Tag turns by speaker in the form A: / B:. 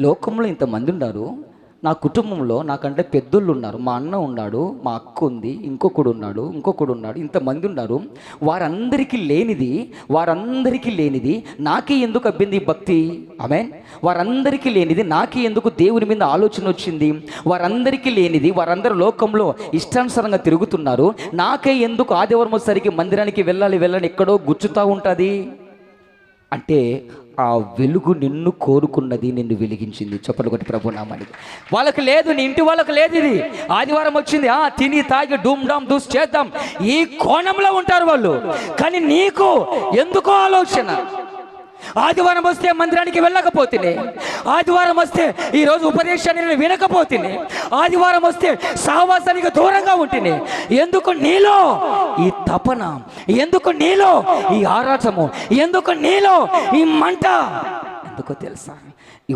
A: లోకంలో ఇంతమంది ఉన్నారు. నా కుటుంబంలో నాకంటే పెద్దోళ్ళు ఉన్నారు. మా అన్న ఉన్నాడు మా అక్క ఉంది ఇంకొకడు ఉన్నాడు ఇంకొకడు ఉన్నాడు. ఇంతమంది ఉన్నారు. వారందరికీ లేనిది వారందరికీ లేనిది నాకే ఎందుకు అబ్బింది భక్తి? ఆమె వారందరికీ లేనిది నాకే ఎందుకు దేవుని మీద ఆలోచన వచ్చింది? వారందరికీ లేనిది వారందరూ లోకంలో ఇష్టానుసారంగా తిరుగుతున్నారు. నాకే ఎందుకు ఆదివారం వచ్చేసరికి మందిరానికి వెళ్ళాలి వెళ్ళని ఎక్కడో గుచ్చుతూ ఉంటుంది? అంటే ఆ వెలుగు నిన్ను కోరుకున్నది నిన్ను వెలిగించింది. చప్పట్లు కొట్టి ప్రభు నామానికి. వాళ్ళకి లేదు నీ ఇంటి వాళ్ళకి లేదు ఇది. ఆదివారం వచ్చింది ఆ తిని తాగి డూమ్ డామ్ దూస్ చేద్దాం. ఈ కోణంలో ఉంటారు వాళ్ళు. కానీ నీకు ఎందుకో ఆలోచన? ఆదివారం వస్తే మందిరానికి వెళ్ళకపోతేనే. ఆదివారం వస్తే ఈరోజు ఉపదేశాన్ని నేను వినకపోతేనే. ఆదివారం వస్తే సహవాసానికి దూరంగా ఉంటేనే. ఎందుకు నీలో ఈ తపన? ఎందుకు నీలో ఈ ఆరాటము ఎందుకు నీలో ఈ మంట? ఎందుకో తెలుసా? ఈ